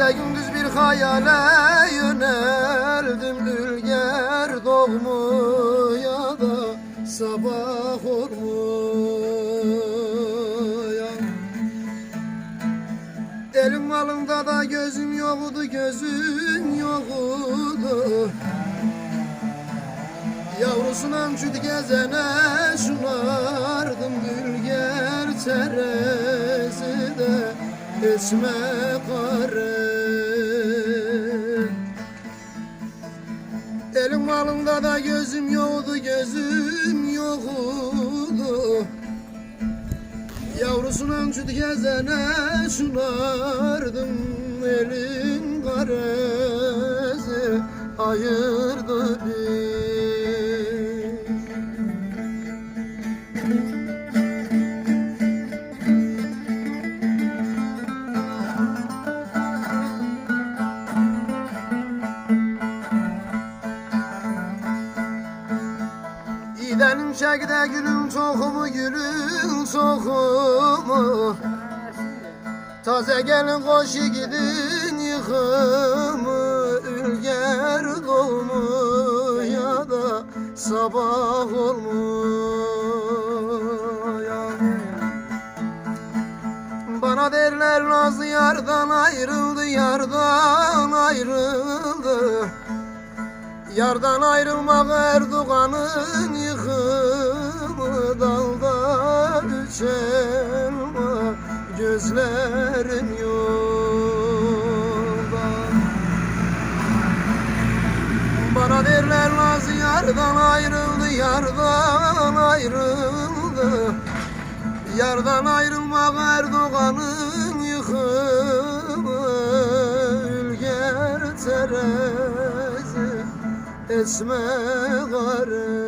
Gece gündüz bir hayale yöneldim Ülger doğmuya da sabah olmuya Elim malımda da gözüm yoktu gözüm yoktu. Yavrusuna çüt gezene şunardım Gülger çerezide Esme kare Elim malımda da gözüm yoktu gözüm yoktu. Yavrusuna çüt gezene şunardım Elin karesi. Ayırdı bir Gidelim çekde gülüm çokumu gülüm çokumu Taze gelin koşu gidin yıkımı Ülger doğumu ya da sabah olmuyor Bana derler Nazlı yardan ayrıldı yardan ayrıldı. Yardan ayrılmak Erdoğan'ın yıkımı gözlerin yolda. Bana derler Nazlı yardan ayrıldı yardan ayrıldı. Yardan ayrılmak Erdoğan'ın yıkımı Ülger terezi esme garı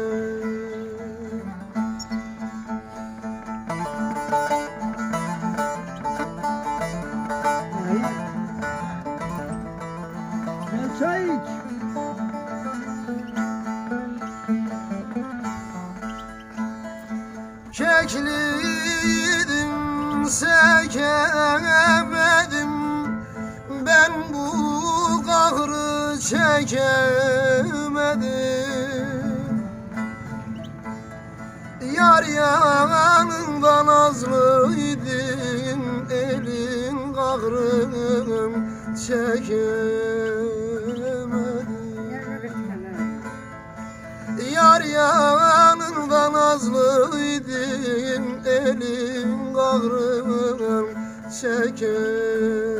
çay iç. Kekliydim sekemedim. Ben bu kahrı çekemedim. Yar yanında nazlıydın Elin kahrım çekemedim Yar yanında nazlıydın Elin kahrım çekemedim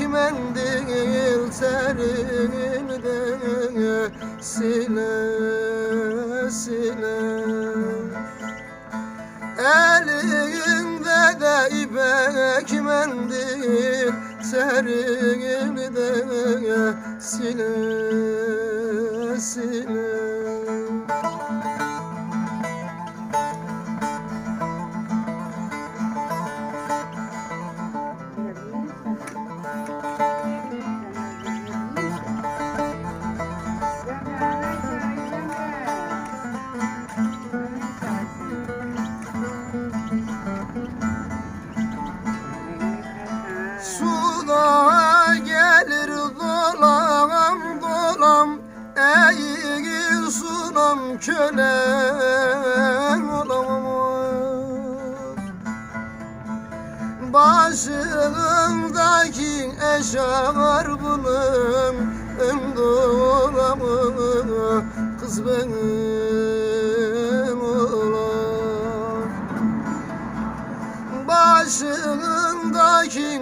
mendil Serinde. Sile sile. Elinde de ipek mendil Serimde sile sile sunam kölen olam Başındaki eşar bunun Dolamı kız benim olam Başında Kafamdaki